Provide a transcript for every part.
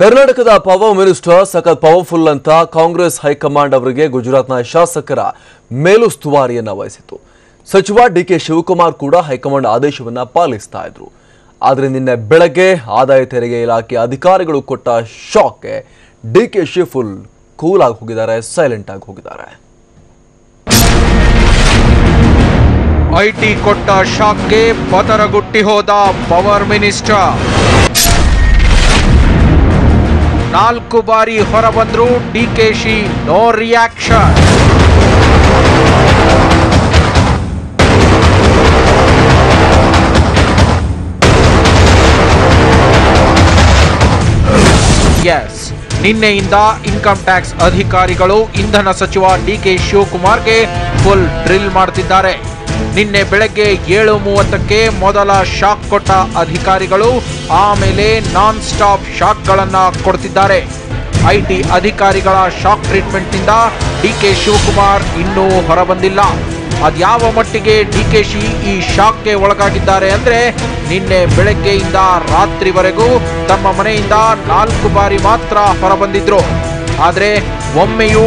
ಕರ್ನಾಟಕದ power minister ಸಖತ್ powerful ಅಂತ ಕಾಂಗ್ರೆಸ್ ಹೈಕಮಾಂಡ್ ಅವರಿಗೆ ಗುಜರಾತ್ನ ಶಾಸಕರ ಮೇಲುಸ್ತುವಾರಿಯನ್ನು ವಹಿಸಿತು ಸಚಿವ ಡಿಕೆ ಶಿವಕುಮಾರ್ ಕೂಡ ಹೈಕಮಾಂಡ್ ಆದೇಶವನ್ನ ಪಾಲಿಸ್ತಾ ಇದ್ರು. ಆದರೆ ನಿನ್ನೆ ಬೆಳಗ್ಗೆ ಆದಾಯ ತೆರಿಗೆ ಇಲಾಖೆ ಅಧಿಕಾರಿಗಳು ಕೊಟ್ಟ ಶಾಕ್ಗೆ ಡಿಕೆ ಶಿ ಫುಲ್ ಕೂಲ್ ಆಗಿ ಹೋಗಿದ್ದಾರೆ ಸೈಲೆಂಟ್ ಆಗಿ ಹೋಗಿದ್ದಾರೆ. ಐಟಿ ಕೊಟ್ಟ ಶಾಕ್ಗೆ ಪದರಗುಟ್ಟಿ ಹೋದ ಪವರ್ ಮಿನಿಸ್ಟರ್. ನಾಲ್ಕು ಬಾರಿ ಹೊರಬಂದ್ರು ಡಿಕೆಶಿ, ನೋ ರಿಯಾಕ್ಷನ್. ಎಸ್ ನಿನ್ನೆಯಿಂದ ಇನ್ಕಮ್ ಟ್ಯಾಕ್ಸ್ ಅಧಿಕಾರಿಗಳು ಇಂಧನ ಸಚಿವ ಡಿಕೆ ಶಿವಕುಮಾರ್ಗೆ ಫುಲ್ ಡ್ರಿಲ್ ಮಾಡ್ತಿದ್ದಾರೆ. ನಿನ್ನೆ ಬೆಳಗ್ಗೆ ಏಳು ಮೂವತ್ತಕ್ಕೆ ಮೊದಲ ಶಾಕ್ ಕೊಟ್ಟ ಅಧಿಕಾರಿಗಳು ಆಮೇಲೆ ನಾನ್ ಸ್ಟಾಪ್ ಶಾಕ್ಗಳನ್ನು ಕೊಡ್ತಿದ್ದಾರೆ. ಐಟಿ ಅಧಿಕಾರಿಗಳ ಶಾಕ್ ಟ್ರೀಟ್ಮೆಂಟ್ನಿಂದ ಡಿಕೆ ಶಿವಕುಮಾರ್ ಇನ್ನೂ ಹೊರಬಂದಿಲ್ಲ. ಅದ್ಯಾವ ಮಟ್ಟಿಗೆ ಡಿ ಕೆ ಡಿಕೆಶಿ ಈ ಶಾಕ್ಗೆ ಒಳಗಾಗಿದ್ದಾರೆ ಅಂದ್ರೆ ನಿನ್ನೆ ಬೆಳಗ್ಗೆಯಿಂದ ರಾತ್ರಿವರೆಗೂ ತಮ್ಮ ಮನೆಯಿಂದ ನಾಲ್ಕು ಬಾರಿ ಮಾತ್ರ ಹೊರಬಂದಿದ್ರು. ಆದರೆ ಒಮ್ಮೆಯೂ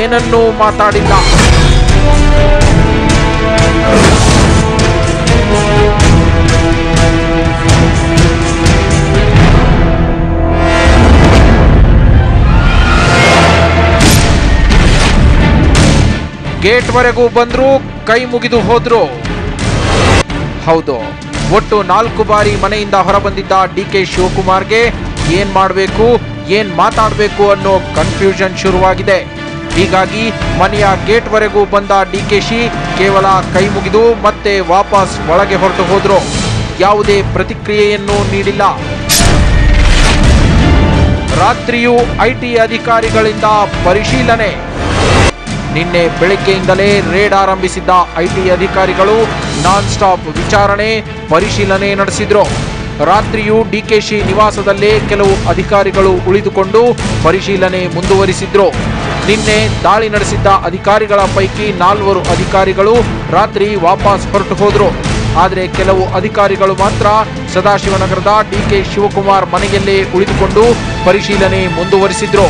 ಏನನ್ನೂ ಮಾತಾಡಿಲ್ಲ. ಗೇಟ್ವರೆಗೂ ಬಂದ್ರು ಕೈ ಮುಗಿದು ಹೋದ್ರು. ಹೌದು, ಒಟ್ಟು ನಾಲ್ಕು ಬಾರಿ ಮನೆಯಿಂದ ಹೊರಬಂದಿದ್ದ ಡಿ ಕೆ ಶಿವಕುಮಾರ್ಗೆ ಏನ್ ಮಾಡಬೇಕು, ಏನ್ ಮಾತಾಡಬೇಕು ಅನ್ನೋ ಕನ್ಫ್ಯೂಷನ್ ಶುರುವಾಗಿದೆ. ಹೀಗಾಗಿ ಮನೆಯ ಗೇಟ್ವರೆಗೂ ಬಂದ ಡಿ ಕೆ ಡಿಕೆಶಿ ಕೇವಲ ಕೈ ಮುಗಿದು ಮತ್ತೆ ವಾಪಸ್ ಒಳಗೆ ಹೊರಟು ಹೋದ್ರು. ಯಾವುದೇ ಪ್ರತಿಕ್ರಿಯೆಯನ್ನು ನೀಡಿಲ್ಲ. ರಾತ್ರಿಯೂ ಐಟಿ ಅಧಿಕಾರಿಗಳಿಂದ ಪರಿಶೀಲನೆ. ನಿನ್ನೆ ಬೆಳಗ್ಗೆಯಿಂದಲೇ ರೇಡ್ ಆರಂಭಿಸಿದ್ದ ಐಟಿ ಅಧಿಕಾರಿಗಳು ನಾನ್ ಸ್ಟಾಪ್ ವಿಚಾರಣೆ, ಪರಿಶೀಲನೆ ನಡೆಸಿದ್ರು. ರಾತ್ರಿಯೂ ಡಿಕೆಶಿ ನಿವಾಸದಲ್ಲೇ ಕೆಲವು ಅಧಿಕಾರಿಗಳು ಉಳಿದುಕೊಂಡು ಪರಿಶೀಲನೆ ಮುಂದುವರಿಸಿದ್ರು. ನಿನ್ನೆ ದಾಳಿ ನಡೆಸಿದ್ದ ಅಧಿಕಾರಿಗಳ ಪೈಕಿ ನಾಲ್ವರು ಅಧಿಕಾರಿಗಳು ರಾತ್ರಿ ವಾಪಸ್ ಹೊರಟು ಹೋದ್ರು. ಆದರೆ ಕೆಲವು ಅಧಿಕಾರಿಗಳು ಮಾತ್ರ ಸದಾಶಿವನಗರದ ಡಿಕೆ ಶಿವಕುಮಾರ್ ಮನೆಯಲ್ಲೇ ಉಳಿದುಕೊಂಡು ಪರಿಶೀಲನೆ ಮುಂದುವರಿಸಿದ್ರು.